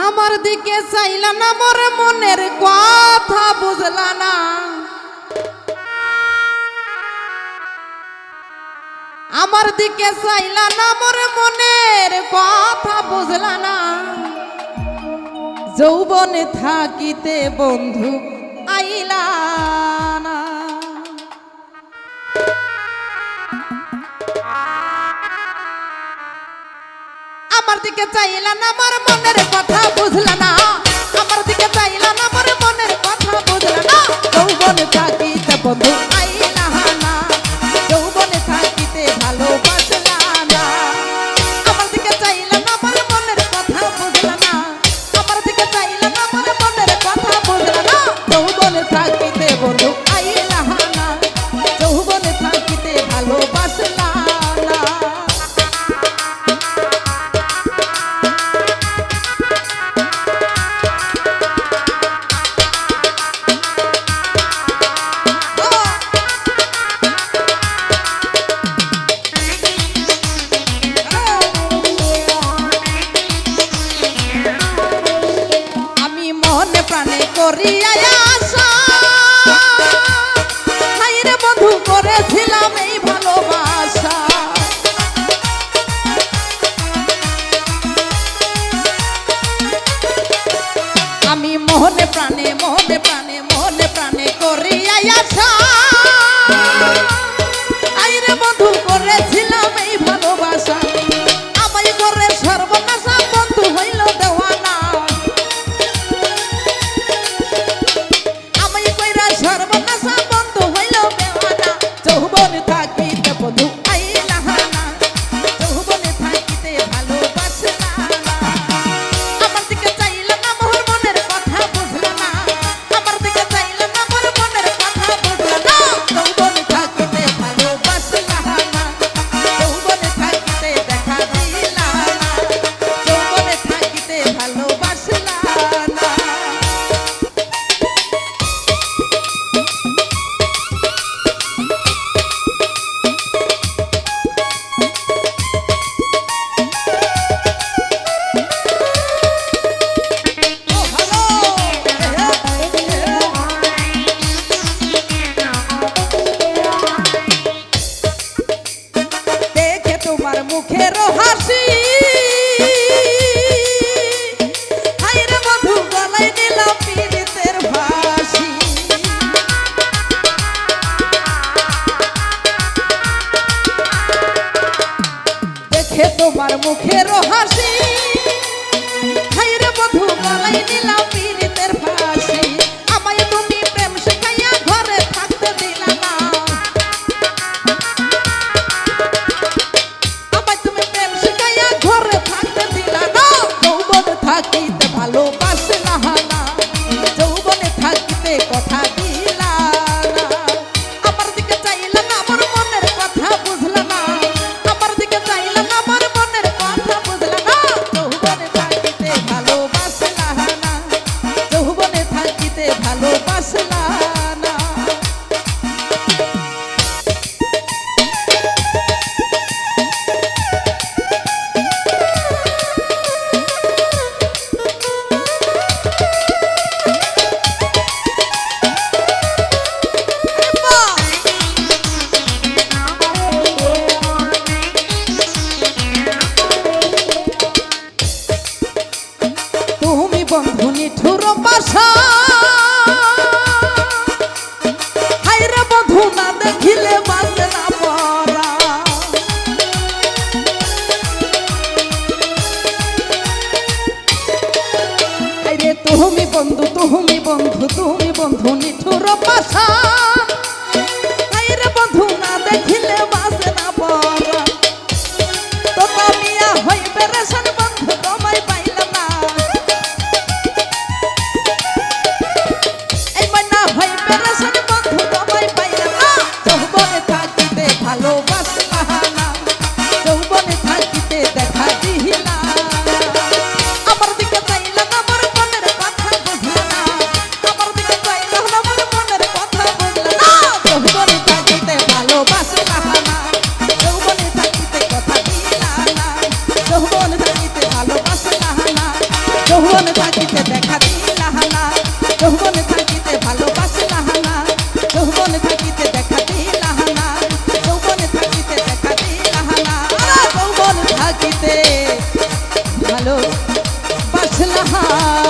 আমার দিকে চাইলা না, মোর মনের কথা বুঝলা না। আমার দিকে চাইলা না, মোর মনের কথা বুঝলা না। যৌবনে থাকিতে বন্ধু আইলা না। আমার দিকে চাইলা না, মোর মন মুখের হাসি। মধু গলায় দিলাম পীড়িতের ভাসি। দেখে তোমার মুখের হাসি। ভালোবাসলা বন্ধু নিঠুর বাসা তুমি বন্ধু নিঠুর পাশা। ভালো বাসলাহা